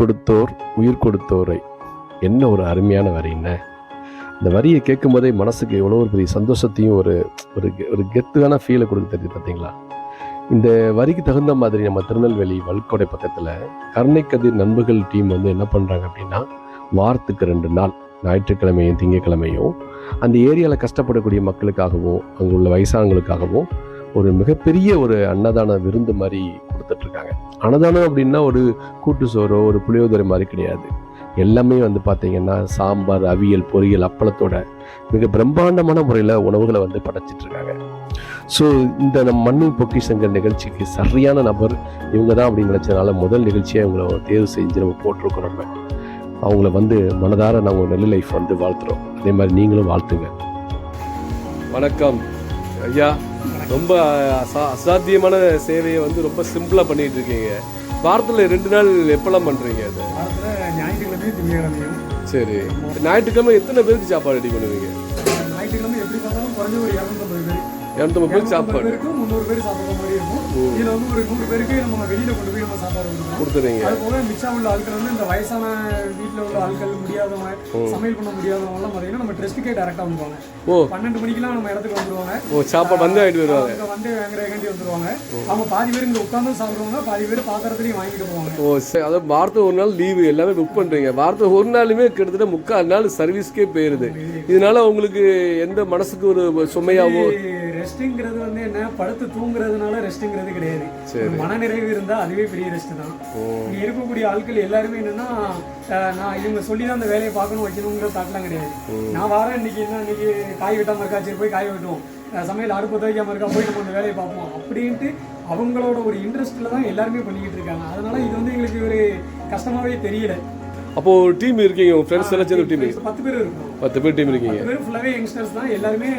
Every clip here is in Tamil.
கொடுத்தோர் உயிர் கொடுத்தோரை. என்ன ஒரு அருமையான வரி என்ன? இந்த வரியை கேட்கும் போதே மனசுக்கு எவ்வளோ ஒரு பெரிய சந்தோஷத்தையும் ஒரு ஒரு கெ- ஒரு கெத்துவான ஃபீலை கொடுக்க தெரியுது பார்த்தீங்களா? இந்த வரிக்கு தகுந்த மாதிரி நம்ம திருநெல்வேலி வல்கொடை பக்கத்தில் கருணைக்கதிர் நண்பர்கள் டீம் வந்து என்ன பண்ணுறாங்க அப்படின்னா வாரத்துக்கு ரெண்டு நாள் ஞாயிற்றுக்கிழமையும் திங்கட்கிழமையும் அந்த ஏரியாவில் கஷ்டப்படக்கூடிய மக்களுக்காகவும் அங்கே உள்ள வயசானங்களுக்காகவும் ஒரு மிகப்பெரிய ஒரு அன்னதான விருந்து மாதிரி கொடுத்துட்ருக்காங்க அன்னதானம் அப்படின்னா ஒரு கூட்டு சோறோ ஒரு புளியோதரை மாதிரி கிடையாது. எல்லாமே வந்து பார்த்தீங்கன்னா சாம்பார் அவியல் பொரியல் அப்பளத்தோட மிக பிரம்மாண்டமான முறையில் உணவுகளை வந்து படைச்சிட்டு இருக்காங்க ஸோ இந்த நம் மண்ணின் பொக்கிஷங்கிற நிகழ்ச்சிக்கு சரியான நபர் இவங்க தான் அப்படின்னு நினச்சதுனால முதல் நிகழ்ச்சியை அவங்கள தேர்வு செஞ்சு நம்ம போட்டிருக்கோம் நம்ம. அவங்கள வந்து மனதார நாங்கள் நெல் லைஃப் வந்து வாழ்த்துறோம். அதே மாதிரி நீங்களும் வாழ்த்துங்க. வணக்கம். ஐயா ரொம்ப அசா அசாத்தியமான சேவையை வந்து ரொம்ப சிம்பிளாக பண்ணிட்டு இருக்கீங்க வாரத்தில் ரெண்டு நாள் எப்பெல்லாம் பண்ணுறீங்க அது? சரி. ஞாயிற்றுக்கிழமை எத்தனை பேருக்கு சாப்பாடு ரெடி பண்ணுவீங்க? ஞாயிற்றுக்கிழமை எப்படி பார்த்தாலும் குறைஞ்ச ஒரு இரநூத்தம்பது பேர். இரநூத்தம்பது இரநூத்தம்பது சாப்பாடு. முந்நூறு பேர் சாப்பிட்ற மாதிரி இருக்கும். இதில் வந்து ஒரு நூறு பேருக்கு நம்ம வெளியில் கொண்டு போய் நம்ம சாப்பாடு கொடுத்துறீங்க. அது போக மிச்சம் உள்ள ஆட்கள் வந்து இந்த வயசான வீட்டில் உள்ள ஆட்கள் முடியாதவங்க சமையல் பண்ண முடியாதவங்கலாம் பார்த்தீங்கன்னா நம்ம ட்ரெஸ்ட்டுக்கே டேரெக்டாக வந்துருவாங்க. ஓ. பன்னெண்டு மணிக்கெல்லாம் நம்ம இடத்துக்கு வந்துருவாங்க. ஓ சாப்பாடு வந்து ஆகிட்டு வருவாங்க. வந்து வாங்குறதுக்காண்டி வந்துருவாங்க. அவங்க பாதி பேர் இங்கே உட்காந்து சாப்பிடுவாங்க பாதி பேர் பாத்திரத்துலையும் வாங்கிட்டு போவாங்க. ஓ சரி அதாவது வாரத்துக்கு ஒரு நாள் லீவு எல்லாமே புக் பண்ணுறீங்க வாரத்துக்கு ஒரு நாளுமே கிட்டத்தட்ட முக்கால் நாள் சர்வீஸ்க்கே போயிருது. இதனால உங்களுக்கு எந்த மனசுக்கு ஒரு சுமையாவோ ரெஸ்ட்டுங்கிறது வந்து என்ன? படுத்து தூங்குறதுனால ரெஸ்ட்டுங்கிறது கிடையாது. மனநிறைவு இருந்தா அதுவே பெரிய ரெஸ்ட் தான். இங்க இருக்கக்கூடிய ஆட்கள் எல்லாருமே என்னன்னா நான் இவங்க சொல்லி தான் அந்த வேலையை பார்க்கணும் வைக்கணுங்கிற தாட்லாம் கிடையாது. நான் வரேன் இன்னைக்கு என்ன இன்னைக்கு காய் வெட்டாம இருக்கா சரி போய் காய் வெட்டுவோம். சமையல் அடுப்பு துவைக்காம இருக்கா போய் நம்ம அந்த வேலையை பார்ப்போம். அப்படின்ட்டு அவங்களோட ஒரு இன்ட்ரெஸ்ட்ல தான் எல்லாருமே பண்ணிக்கிட்டு இருக்காங்க. அதனால இது வந்து எங்களுக்கு ஒரு கஷ்டமாவே தெரியல. அப்போ ஒரு டீம் இருக்கீங்க உங்க ஃப்ரெண்ட்ஸ் எல்லாம் சேர்ந்து டீம் பத்து பேர் இருக்கோம். பத்து பேர் டீம் இருக்கீங்க. பேர் ஃபுல்லாவே யங்ஸ்டர்ஸ் தான் எல்லாருமே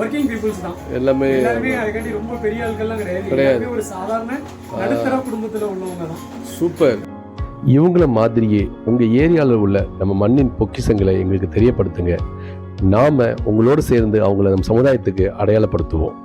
ஒர்க்கிங் பீப்புள்ஸ் தான். எல்லாமே எல்லாருமே அதுக்காண்டி ரொம்ப பெரிய ஆட்கள்லாம் கிடையாது. எல்லாருமே ஒரு சாதாரண நடுத்தர குடும்பத்துல உள்ளவங்க தான். சூப்பர் இவங்கள மாதிரியே உங்க ஏரியாவில் உள்ள நம்ம மண்ணின் பொக்கிஷங்களை எங்களுக்கு தெரியப்படுத்துங்க. நாம உங்களோடு சேர்ந்து அவங்கள நம்ம சமுதாயத்துக்கு அடையாளப்படுத்துவோம்.